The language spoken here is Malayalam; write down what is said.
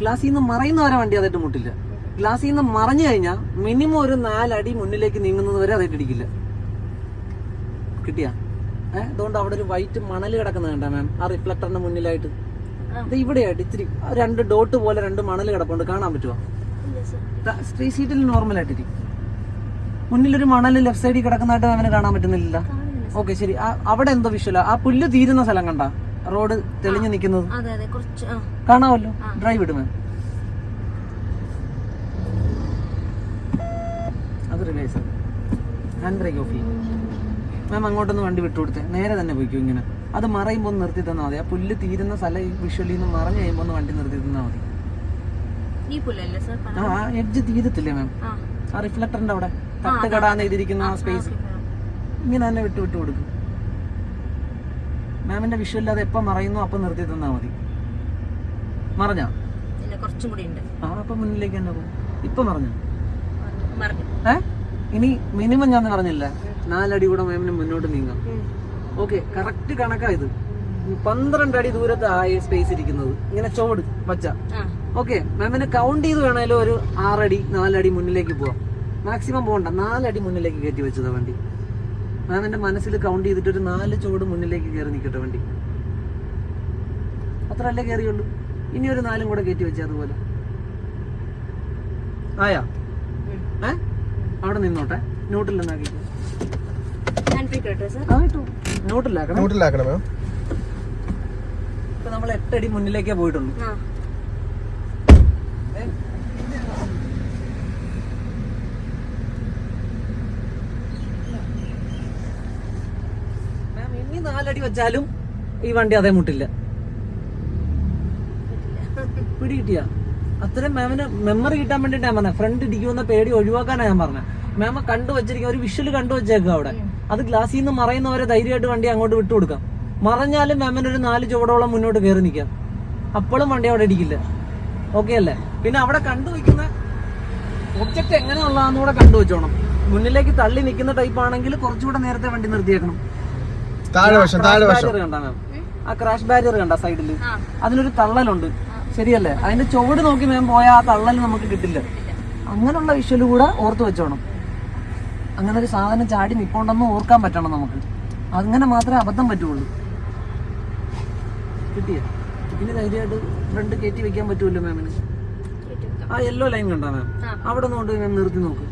ഗ്ലാസ്സിൽ നിന്ന് മറയുന്ന വരെ വണ്ടി അതായിട്ട് മുട്ടില്ല ഗ്ലാസ്സിൽ നിന്ന് മറഞ്ഞു കഴിഞ്ഞാൽ മിനിമം ഒരു നാലടി മുന്നിലേക്ക് നീങ്ങുന്നത് വരെ അതായിട്ട് ഇടിക്കില്ല കിട്ടിയ? ഏഹ് അതുകൊണ്ട് അവിടെ ഒരു വൈറ്റ് മണൽ കിടക്കുന്നത് കണ്ടാ മാം ആ റിഫ്ലക്ടറിന്റെ മുന്നിലായിട്ട്. ഇത് ഇവിടെയായിട്ട് ഇത്തിരി രണ്ട് ഡോട്ട് പോലെ രണ്ട് മണൽ കിടപ്പുണ്ട്. കാണാൻ പറ്റുമോ സ്ത്രീ സീറ്റിൽ നോർമൽ ആയിട്ട് ഇരിക്കും മുന്നിലൊരു മണൽ ലെഫ്റ്റ് സൈഡിൽ കിടക്കുന്നതായിട്ട് അവന് കാണാൻ പറ്റുന്നില്ല ഓക്കെ ശരി. അവിടെ എന്തോ വിഷ്വല ആ പുല്ല് തീരുന്ന സ്ഥലം കണ്ട? റോഡ് തെളിഞ്ഞു നിൽക്കുന്നത്. അതെ അതെ കുറച്ച് ആ. കാണാമല്ലോ? ഡ്രൈവ് ഇടുമേ അത് റിവേഴ്സ് ഹാൻഡ് ബ്രേക്ക് ഓഫ് ചെയ്യും. മാം അങ്ങോട്ടൊന്ന് വണ്ടി വിട്ടു കൊടുത്തേ. നേരെ തന്നെ പോയിക്കും ഇങ്ങനെ. അത് മറയുമ്പോൾ ഒന്ന് നിർത്തി തന്നാൽ മതി. ആ പുല്ല് തീരുന്ന സ്ഥലം ഈ വിഷ്വലിൽ നിന്ന് മറഞ്ഞു കഴിയുമ്പോൾ ഒന്ന് വണ്ടി നിർത്തി തന്നാൽ മതി. ആ എഡ്ജ് തീരത്തില്ലേ മാം ആ. ആ റിഫ്ലക്ടറിന്റെ അവിടെ. തട്ട് കടാന്ന് എഴുതിയിരിക്കുന്ന ആ സ്പേസ് ഇങ്ങനെ തന്നെ വിട്ടു വിട്ടു കൊടുക്കും. മാമിന്റെ വിഷു ഇല്ലാതെ എപ്പോൾ മറയുന്നു അപ്പം നിർത്തി തന്നാൽ മതി. മറഞ്ഞോ? കുറച്ചും കൂടി ഉണ്ട്. ആ അപ്പം മുന്നിലേക്ക് തന്നെ പോകും ഇപ്പൊ മറഞ്ഞു? ഏ? ഇനി മിനിമം ഞാൻ പറഞ്ഞില്ല? നാലടി കൂടെ മാമിന് മുന്നോട്ട് നീങ്ങാം. ഓക്കെ കറക്റ്റ് കണക്കാ ഇത്. പന്ത്രണ്ട് അടി ദൂരത്ത് ആ സ്പേസ് ഇരിക്കുന്നത്. ഇങ്ങനെ ചോട് വച്ച. ഓക്കെ മാമിന് കൗണ്ട് ചെയ്ത് വേണേലും ഒരു ആറടി നാലടി മുന്നിലേക്ക് പോവാം. മാക്സിമം പോകണ്ട നാലടി മുന്നിലേക്ക് കയറ്റി വെച്ചതാ വണ്ടി. മാമിന്റെ മനസ്സിൽ കൗണ്ട് ചെയ്തിട്ട് ഒരു നാല് ചുവട് മുന്നിലേക്ക് കയറി നിൽക്കട്ടെ വണ്ടി. അത്രല്ലേ കയറിയുള്ളൂ. ഇനി ഒരു നാലും കൂടെ കയറ്റി വെച്ചാൽ അതുപോലെ. ആയാ? ഏ? അവിടെ നിന്നോട്ടെ. നോട്ടിൽ നിന്നാക്കി നോട്ടിലാക്കണം ഇപ്പൊ നമ്മൾ എട്ടടി മുന്നിലേക്കേ പോയിട്ടുള്ളൂ ആ മാം ഇനി നാലടി വെച്ചാലും ഈ വണ്ടി അതേ മുട്ടില്ല. പിടി കിട്ടിയ അത്രയും മാമിന് മെമ്മറി കിട്ടാൻ വേണ്ടിട്ട് ഞാൻ പറഞ്ഞത് ഫ്രണ്ട് ഇടിക്കുമെന്ന പേടി ഒഴിവാക്കാനാ ഞാൻ പറഞ്ഞത് മാമ കണ്ടു വെച്ചിരിക്കുക ഒരു വിഷ്വൽ കണ്ടു വെച്ചേക്കുക അവിടെ. അത് ഗ്ലാസ്സിൽ നിന്ന് മറയുന്നവരെ ധൈര്യമായിട്ട് വണ്ടി അങ്ങോട്ട് വിട്ടു കൊടുക്കാം. മറഞ്ഞാലും മാമിന് ഒരു നാല് ചുവടോളം മുന്നോട്ട് കയറി നിൽക്കാം. അപ്പോഴും വണ്ടി അവിടെ ഇടിക്കില്ല. ഓക്കെ അല്ലേ? പിന്നെ അവിടെ കണ്ടു വെക്കുന്ന ഒബ്ജക്റ്റ് എങ്ങനെയുള്ളതാന്ന് കൂടെ കണ്ടു വെച്ചോണം. മുന്നിലേക്ക് തള്ളി നിൽക്കുന്ന ടൈപ്പ് ആണെങ്കിൽ കുറച്ചുകൂടെ നേരത്തെ വണ്ടി നിർത്തിയേക്കണം. താഴെ വശം വശം. ആ ക്രാഷ് ബാരിയർ കണ്ട സൈഡിൽ അതിനൊരു തള്ളലുണ്ട്. ശരിയല്ലേ? അതിന്റെ ചുവട് നോക്കി മേം പോയാൽ ആ തള്ളൽ നമുക്ക് കിട്ടില്ല. അങ്ങനെയുള്ള വിഷ്വൽ കൂടെ ഓർത്ത് വെച്ചോണം. അങ്ങനെ ഒരു സാധനം ചാടി നിപ്പോണ്ടെന്ന് ഓർക്കാൻ പറ്റണം നമുക്ക്. അങ്ങനെ മാത്രമേ അബദ്ധം പറ്റുള്ളൂ. കിട്ടിയ? പിന്നെ ധൈര്യമായിട്ട് ഫ്രണ്ട് കയറ്റി വെക്കാൻ പറ്റുമല്ലോ മാമിന്? ആ യെല്ലോ ലൈൻ കണ്ടാ മാം. അവിടെ നിന്ന് കൊണ്ട് മാം നിർത്തി നോക്ക്.